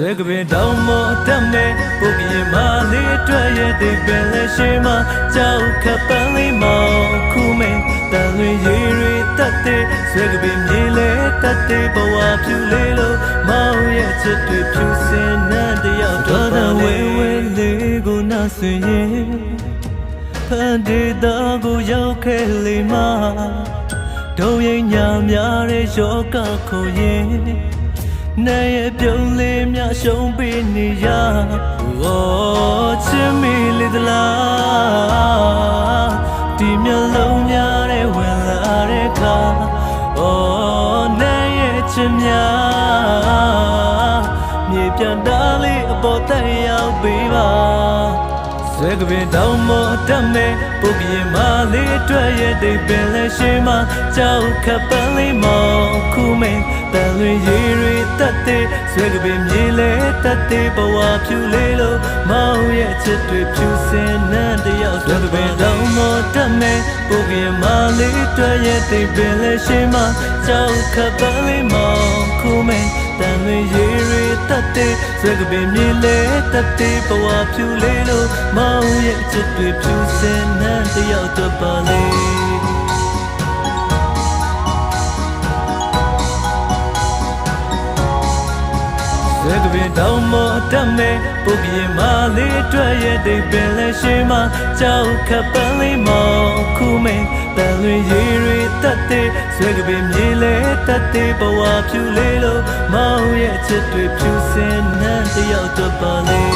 ဆွဲကပင်တောင်းမတတ်မဲ့ပုပ်ပြင်းမလေးအတွက်ရဲ့တိတ်ပင်လက်ရှိမှကြောက်ခပ်ပန်းလေးမောင်ခုမဲတန်လွင်ရည်ရည်တတ်တဲ့ဆွဲကပင်မြေလေတတ်တဲ့ဘဝဖြူလေးလို့မောင်ရဲ့ချစ်တွေဖြူစင်နှံတယောက်တော့တဲ့ဝဲဝဲလေးကိုနာဆွင်ရင်ဖန်ဒီတော့ကိုရောက်ခဲ့လေမဒုံရင်ညာများတဲ့ယောဂခုရင် နိုင်ရဲ့ပြုံးလေးများရှုံးပေးနေရဩချစ်မီလေးသလားဒီမျက်လုံးများတဲ့ဝင်လာတဲ့ခါဩနိုင်ရဲ့ချစ်များမြေပြန်တားလေးအပေါ်တက်ရောက်ပေးပါဆွဲကပင်တောင်းမတတ်မဲ့ပုပ်ပြင်းမလေးအတွက်ရဲ့တိတ်ပင်လက်ရှိမှကြောက်ခပ်ပန်းလေးမောင်ခုမဲတန်လွင်ရည်ရည် တတ်တဲ့ဆွဲကပင်မြေလေတတ်တဲ့ဘဝဖြူလေးလို့မောင်ရဲ့ချစ်တွေဖြူစင်နှံတယောက်ဆွဲကပင်တောင်းမတတ်မဲ့ပုပ်ပြင်းမလေးအတွက်ရဲ့တိတ်ပင်လက်ရှိမှကြောက်ခပ်ပန်းလေးမောင်ခုမဲတန်လွင်ရည်ရည်တတ်တဲ့ဆွဲကပင်မြေလေတတ်တဲ့ဘဝဖြူလေးလို့မောင်ရဲ့ချစ်တွေဖြူစင်နှံတယောက်တော့ပါလေ ဆွဲကပင်တောင်းမတတ်မဲ့ပုပ်ပြင်းမလေးအတွက်ရဲ့တိတ်ပင်လက်ရှိမှကြောက်ခပ်ပန်းလေးမောင်ခုမဲတန်လွင်ရည်ရည်တတ်တဲ့ဆွဲကပင်မြေလေတတ်တဲ့ဘဝဖြူလေးလို့မောင်ရဲ့ချစ်တွေဖြူစင်နှံတယောက်တော့ပါလေ